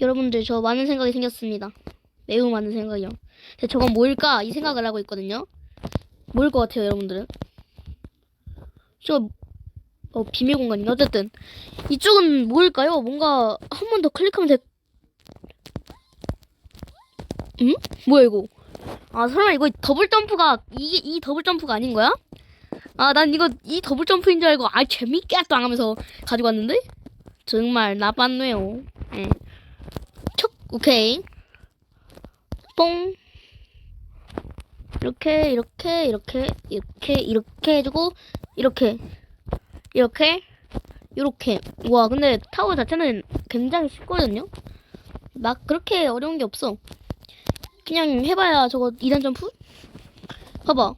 여러분들 저 많은 생각이 생겼습니다. 매우 많은 생각이요. 저건 뭘까 이 생각을 하고 있거든요. 뭘 것 같아요, 여러분들은? 저 어, 비밀 공간인가? 어쨌든 이쪽은 뭘까요? 뭔가 한 번 더 클릭하면 돼. 응? 뭐야 이거? 아 설마 이거 더블 점프가 이게 이 더블 점프가 아닌 거야? 아 난 이거 이 더블 점프인 줄 알고 아 재밌게 또 하면서 가지고 왔는데 정말 나빴네요. 예. 척 오케이 뽕 이렇게 이렇게 이렇게 이렇게 이렇게 해주고 이렇게 이렇게 이렇게 와 근데 타워 자체는 굉장히 쉽거든요. 막 그렇게 어려운 게 없어. 그냥 해봐야 저거 2단 점프? 봐봐.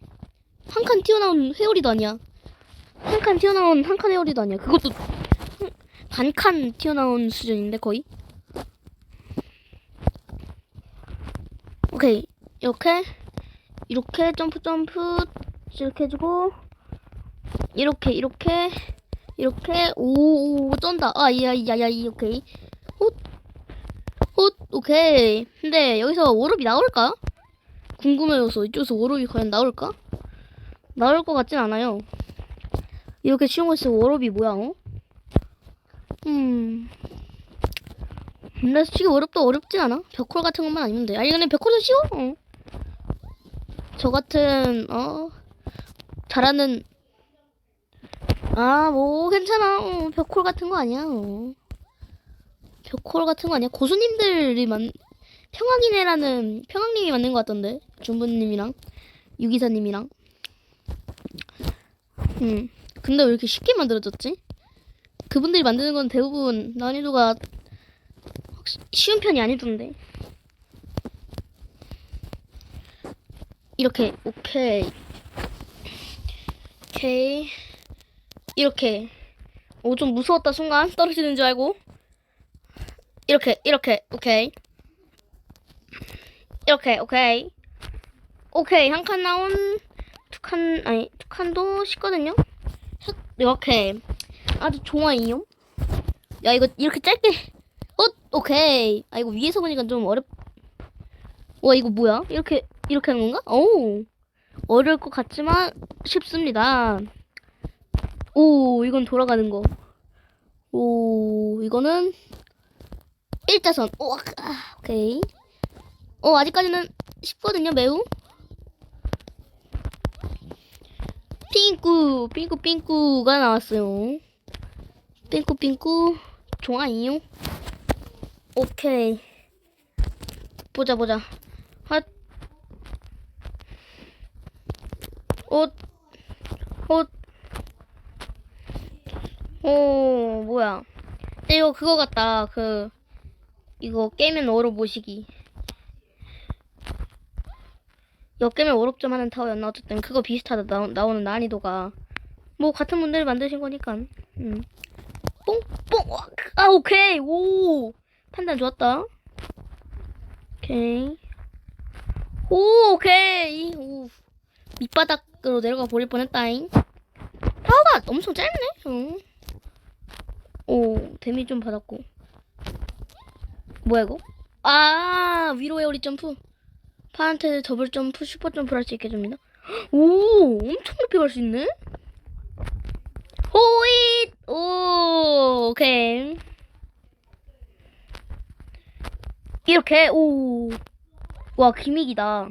한 칸 튀어나온 회오리도 아니야. 한 칸 튀어나온 한 칸 회오리도 아니야. 그것도 반칸 튀어나온 수준인데 거의. 오케이. 이렇게 이렇게 점프 점프 이렇게 해주고 이렇게 이렇게 이렇게 오, 오 쩐다. 아, 야, 야, 야, 이 오케이. 헛, 헛, 오케이. 근데 여기서 워럽이 나올까? 궁금해서 이쪽에서 워럽이 과연 나올까? 나올 것 같진 않아요. 이렇게 쉬운 거 있으면 워럽이 뭐야, 어? 음. 근데 솔직히 워럽도 어렵진 않아. 벽홀 같은 것만 아니면 돼. 아니, 근데 벽홀도 쉬워. 어. 저 같은, 어, 잘하는 아, 뭐, 괜찮아. 어, 벽홀 같은 거 아니야. 어. 벽홀 같은 거 아니야. 고수님들이 만, 평왕이네라는, 평왕님이 만든 것 같던데. 준부님이랑, 유기사님이랑. 음. 근데 왜 이렇게 쉽게 만들어졌지? 그분들이 만드는 건 대부분 난이도가 쉬운 편이 아니던데. 이렇게, 오케이. 오케이. 이렇게. 오 좀 무서웠다 순간. 떨어지는 줄 알고. 이렇게 이렇게. 오케이. 이렇게 오케이. 오케이 한 칸 나온 두 칸 아니 두 칸도 쉽거든요? 흑, 이렇게. 아주 좋아요 야 이거 이렇게 짧게 어 오케이 아 이거 위에서 보니까 좀 어렵 와 이거 뭐야 이렇게 이렇게 하는 건가 오 어려울 것 같지만 쉽습니다 오, 이건 돌아가는 거. 오, 이거는 일자선. 오, 아, 오케이. 어, 아직까지는 쉽거든요, 매우. 핑꾸, 핑꾸, 핑꾸가 나왔어요. 핑꾸, 핑꾸. 좋아요. 오케이. 보자, 보자. 핫. 옷. 옷. 오, 뭐야. 이거 그거 같다. 그, 이거 깨면. 이거 깨면 얼어 좀 하는 타워였나? 어쨌든 그거 비슷하다. 나오, 나오는 난이도가. 뭐, 같은 분들이 만드신 거니까. 음. 뽕, 뽕! 와, 아, 오케이! 오! 판단 좋았다. 오케이. 오, 오케이! 오. 밑바닥으로 내려가 버릴 뻔했다잉. 타워가 엄청 짧네? 응. 오, 데미 좀 받았고. 뭐야, 이거? 아, 위로 에어리 점프. 파한테 더블 점프, 슈퍼 점프를 할 수 있게 해줍니다. 오, 엄청 높이 갈 수 있네? 호잇! 오, 오케이. 이렇게, 오. 와, 기믹이다.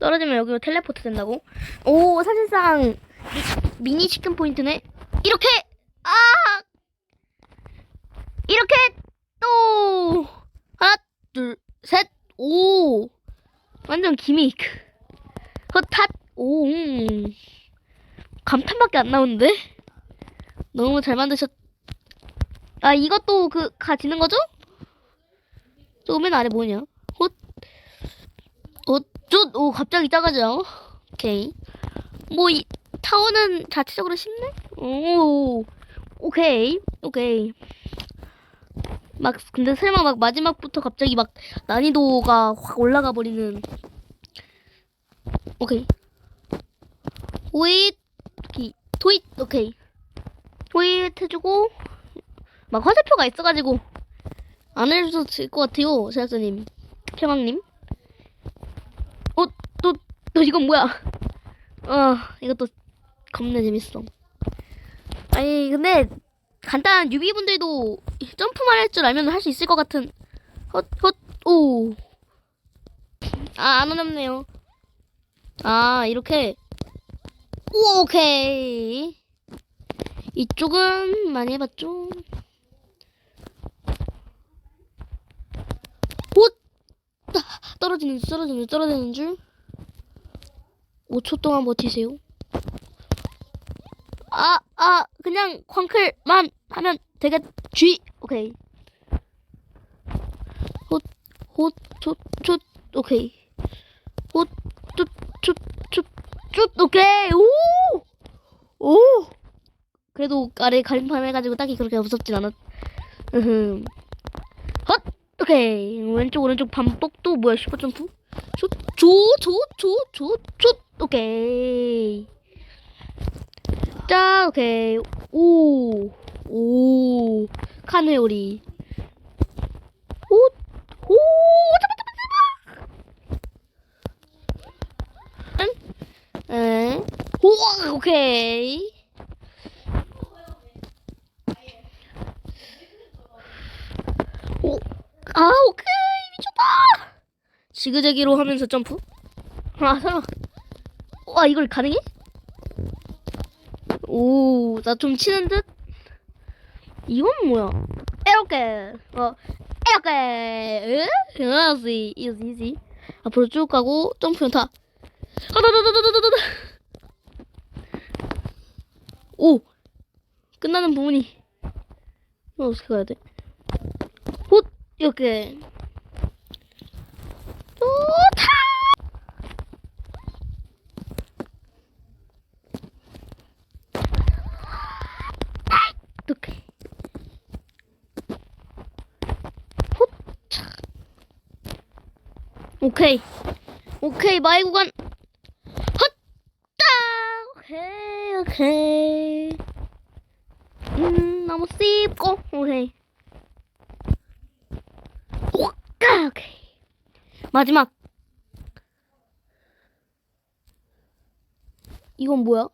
떨어지면 여기로 텔레포트 된다고? 오, 사실상 미니 치킨 포인트네. 이렇게 아 이렇게 또 하나 둘 셋 오 완전 기믹 헛핫 오 음. 감탄밖에 안 나오는데 너무 잘 만드셨. 아 이것도 그 가지는 거죠? 저 맨 아래 뭐냐? 헛 어쩌 오 갑자기 작아져. 오케이 뭐 이. 타워는 자체적으로 쉽네? 오, 오케이, 오케이. 막, 근데 설마 막 마지막부터 갑자기 막 난이도가 확 올라가 버리는. 오케이. 오잇, 오케이. 도잇, 오케이. 도잇 해주고, 막 화살표가 있어가지고 안 해주셔도 될 것 같아요, 제작자님. 평왕님. 어, 또, 또 이건 뭐야? 어, 이것도 겁나 재밌어. 아니, 근데 간단한 뉴비분들도 점프만 할 줄 알면 할 수 있을 것 같은. 헛, 헛, 오. 아, 안 어렵네요. 아, 이렇게. 오, 오케이. 이쪽은 많이 해봤죠. 오! 아, 떨어지는 줄, 떨어지는 줄, 떨어지는 줄. 5초 동안 버티세요. 아, 아, 그냥 광클만 하면 되겠지. 오케이. 헛, 헛, 촛, 촛, 오케이. 헛, 촛, 촛, 촛, 촛, 오케이. 오! 오! 그래도 아래 가림판 해가지고 딱히 그렇게 무섭진 않았. 으흠. 헛! 오케이. 왼쪽, 오른쪽 반복도 뭐야, 슈퍼 점프? 조, 오케이. 자, 오케이. 오, 오, 칸 회오리. 오, 오, 잡아, 잡아, 잡아. 응? 에? 오, 오케이. 오, 아, 오케이. 미쳤다. 지그재기로 하면서 점프? 아, 설마. 와, 이걸 가능해? 오, 나 좀 치는 듯? 이건 뭐야? 이렇게, 어, 이렇게, 으? 이지, 이지, 이지. 앞으로 쭉 가고, 점프 연타. 하다다다다다다다. 오! 끝나는 부분이. 이거 어떻게 가야 돼? 훗! 이렇게. 좋다! 훗! 오케이. 오케이, 마이 구간. 헛다! 오케이, 오케이. 음, 너무 씹고. 오케이. 오까, 오케이. 마지막. 이건 뭐야?